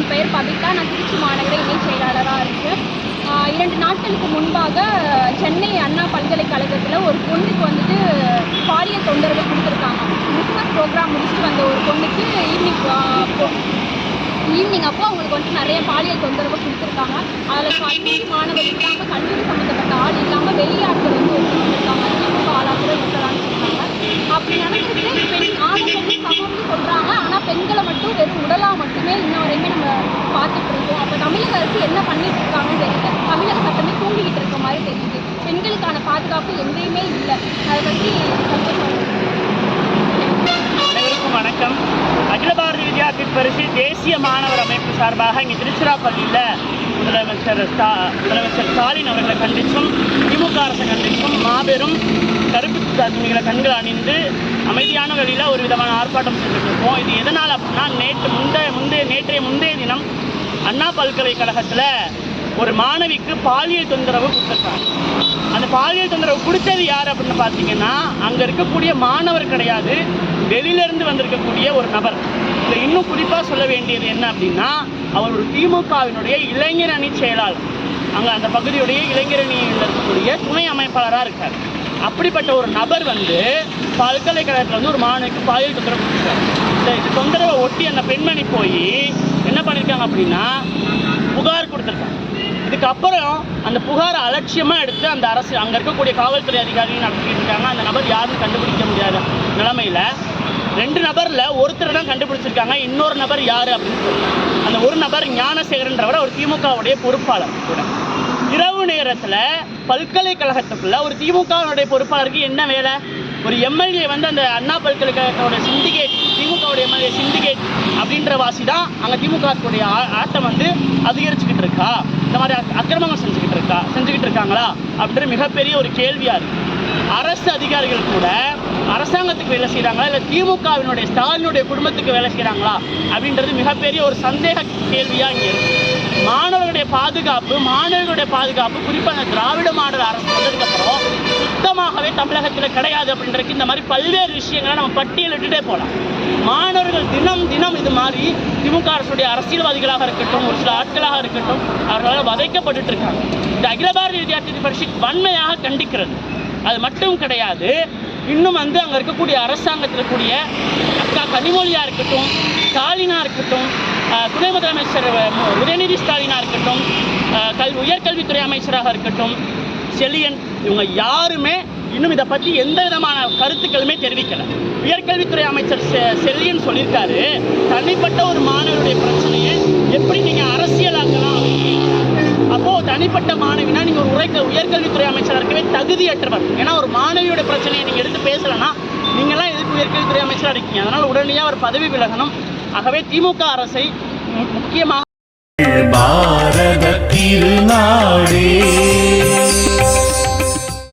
என் பெயர் பபிதா. நான் திருச்சி மாநகர இணைச் செயலாளராக இருக்கேன். இரண்டு நாட்களுக்கு முன்பாக சென்னை அண்ணா பல்கலைக்கழகத்தில் ஒரு பொண்ணுக்கு வந்துட்டு பாலியல் தொந்தரவு கொடுத்துருக்காங்க. கிறிஸ்மஸ் ப்ரோக்ராம் முடிச்சுட்டு வந்த ஒரு பொண்ணுக்கு ஈவினிங் ஈவினிங் அப்போ அவங்களுக்கு வந்துட்டு நிறைய பாலியல் தொந்தரவு கொடுத்துருக்காங்க. அதில் கல்லூரி மாணவர் இல்லாமல் கல்லூரி சம்மந்தப்பட்ட ஆள் இல்லாமல் வெளியாட்கள் வந்து இருக்காங்க ஆளாக இருக்கிறாங்கன்னு சொல்கிறாங்க அப்படி நடக்கிறது பெண் ஆணை வந்து சமம்னு சொல்கிறாங்க பெண்களை மட்டும் வெறும் உடலாக மட்டுமே இன்ன வரையுமே நம்ம பார்த்துட்டு இருக்கோம் அப்போ தமிழக அரசு என்ன பண்ணிட்டு இருக்காங்கன்னு தெரியல. தமிழக சட்டமே தூங்கிக்கிட்டு இருக்க மாதிரி தெரியுது. பெண்களுக்கான பாதுகாப்பு எங்கேயுமே இல்லை. அதை பற்றி அனைவருக்கும் வணக்கம். அகில பாரதிய வித்யார்த்தி பரிசு தேசிய மாணவர் அமைப்பு சார்பாக இங்கே திருச்சிராப்பள்ளியில் முதலமைச்சர் ஸ்டா முதலமைச்சர் ஸ்டாலின் அவர்களை கண்டித்தும் திமுக அரசை கண்டித்தும் மாபெரும் கருப்பு துணிகளை கண்கள் அணிந்து அமைதியான வழியில் ஒரு விதமான ஆர்ப்பாட்டம் செஞ்சுட்டு இருக்கோம் இது எதனால் அப்படின்னா நேற்று முந்தைய முந்தைய நேற்றைய முந்தைய தினம் அண்ணா பல்கலைக்கழகத்தில் ஒரு மாணவிக்கு பாலியல் தொந்தரவு கொடுத்துருக்காங்க. அந்த பாலியல் தொந்தரவு கொடுத்தது யார் அப்படின்னு பார்த்தீங்கன்னா அங்கே இருக்கக்கூடிய மாணவர் கிடையாது. வெளியிலேருந்து வந்திருக்கக்கூடிய ஒரு நபர். இதில் இன்னும் குறிப்பாக சொல்ல வேண்டியது என்ன அப்படின்னா அவர் ஒரு திமுகவினுடைய இளைஞர் அணி செயலாளர். அங்கே அந்த பகுதியுடைய இளைஞர் அணியில் இருக்கக்கூடிய துணை அமைப்பாளராக இருக்கார். அப்படிப்பட்ட ஒரு நபர் வந்து பல்கலைக்கழகத்தில் வந்து ஒரு மாணவிக்கு பாலியல் தொந்தரவு கொடுத்துருக்காரு இந்த தொந்தரவை ஒட்டி அந்த பெண்மணி போய் என்ன பண்ணியிருக்காங்க அப்படின்னா புகார் கொடுத்துருக்காங்க. இதுக்கப்புறம் அந்த புகாரை அலட்சியமாக எடுத்து அந்த அரசு அங்கே இருக்கக்கூடிய காவல்துறை அதிகாரிகள் நடத்திட்டு இருக்காங்க. அந்த நபர் யாருன்னு கண்டுபிடிக்க முடியாத நிலமையில ரெண்டு நபரில் ஒருத்தர் தான் கண்டுபிடிச்சிருக்காங்க. இன்னொரு நபர் யார் அப்படின்னு சொல்லி அந்த ஒரு நபர் ஞானசேகரன்றவர் ஒரு திமுகவுடைய பொறுப்பாளர் கூட. இரவு நேரத்தில் பல்கலைக்கழகத்துக்குள்ள ஒரு திமுகவுடைய பொறுப்பாளருக்கு என்ன வேலை? ஒரு எம்எல்ஏ வந்து அந்த அண்ணா பல்கலைக்கழகத்தோட சிண்டிகேட் திமுகவுடைய எம்எல்ஏ சிண்டிகேட் அப்படின்ற வாசி தான் அங்கே திமுகவுடைய ஆட்டம் வந்து அதிகரிச்சுக்கிட்டு இருக்கா? இந்த மாதிரி அக்கிரமங்கள் செஞ்சுக்கிட்டு இருக்கா? செஞ்சுக்கிட்டு இருக்காங்களா? அப்படின்ற மிகப்பெரிய ஒரு கேள்வியாக இருக்குது அரசு அதிகாரிகள் கூட அரசாங்கத்துக்கு வேலை செய்கிறாங்களா இல்லை திமுகவினுடைய ஸ்டாலினுடைய குடும்பத்துக்கு வேலை செய்கிறாங்களா அப்படின்றது மிகப்பெரிய ஒரு சந்தேக கேள்வியாக இங்கே இருக்குது மாணவர்களுடைய பாதுகாப்பு மாணவர்களுடைய பாதுகாப்பு குறிப்பாக அந்த திராவிட மாடல் அரசு வந்ததுக்கப்புறம் சுத்தமாகவே தமிழகத்தில் கிடையாது அப்படின்றதுக்கு இந்த மாதிரி பல்வேறு விஷயங்களை நம்ம பட்டியலிட்டுட்டே போகலாம் மாணவர்கள் தினம் தினம் இது மாதிரி திமுக அரசுடைய அரசியல்வாதிகளாக இருக்கட்டும் ஒரு சில ஆட்களாக இருக்கட்டும் அவர்களால் வதைக்கப்பட்டுட்டு இருக்காங்க. இந்த அகில பாரதிய வித்யார்த்தி பரிஷத் வன்மையாக கண்டிக்கிறது. அது மட்டும் கிடையாது இன்னும் வந்து அங்கே இருக்கக்கூடிய அரசாங்கத்தில் கூடிய அக்கா கனிமொழியாக இருக்கட்டும் ஸ்டாலினாக இருக்கட்டும் துணை முதலமைச்சர் உதயநிதி ஸ்டாலினாக இருக்கட்டும் கல் உயர்கல்வித்துறை அமைச்சராக இருக்கட்டும் செலியன் இவங்க யாருமே இன்னும் இதை பற்றி எந்த விதமான கருத்துக்களுமே தெரிவிக்கலை. உயர்கல்வித்துறை அமைச்சர் செ- செல்லியன் சொல்லியிருக்காரு தனிப்பட்ட ஒரு மாணவருடைய பிரச்சனையை எப்படி நீங்கள் அரசியலாக்கலாம் அப்போது தனிப்பட்ட மாணவினா நீங்கள் ஒரு உரைக்க உயர்கல்வித்துறை அமைச்சராக இருக்கவே தகுதியற்றவர். ஏன்னா ஒரு மாணவியோட பிரச்சனையை நீங்கள் எடுத்து பேசலைன்னா நீங்களாம் எதுக்கு உயர்கல்வித்துறை அமைச்சராக இருக்கீங்க? அதனால் உடனடியாக ஒரு பதவி விலகணும். ஆகவே திமுக அரசை முக்கியமாக பாரத திருநாடே.